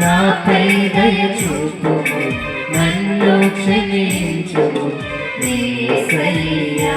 నాపై దయ చూపుము నన్ను క్షమించుము. నీ సయ్యా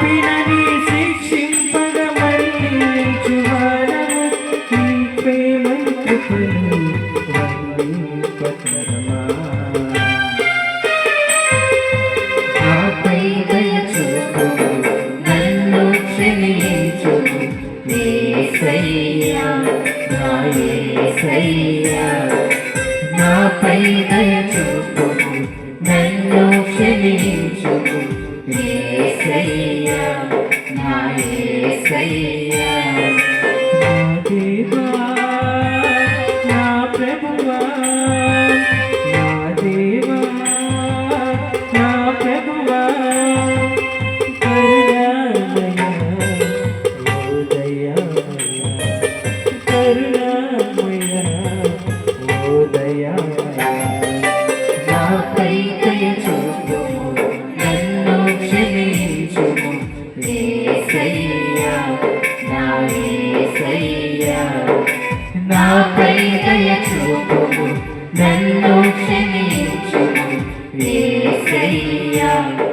తప్పినది శిక్షింపగ మరణించు వారము నీ ప్రేమ కృపను వందింపతరమా నాపై దయ చూపుము నన్ను క్షమించుము ఏసయ్యా నా ఏసయ్యా. నాపై దయ Yeah. Yeah.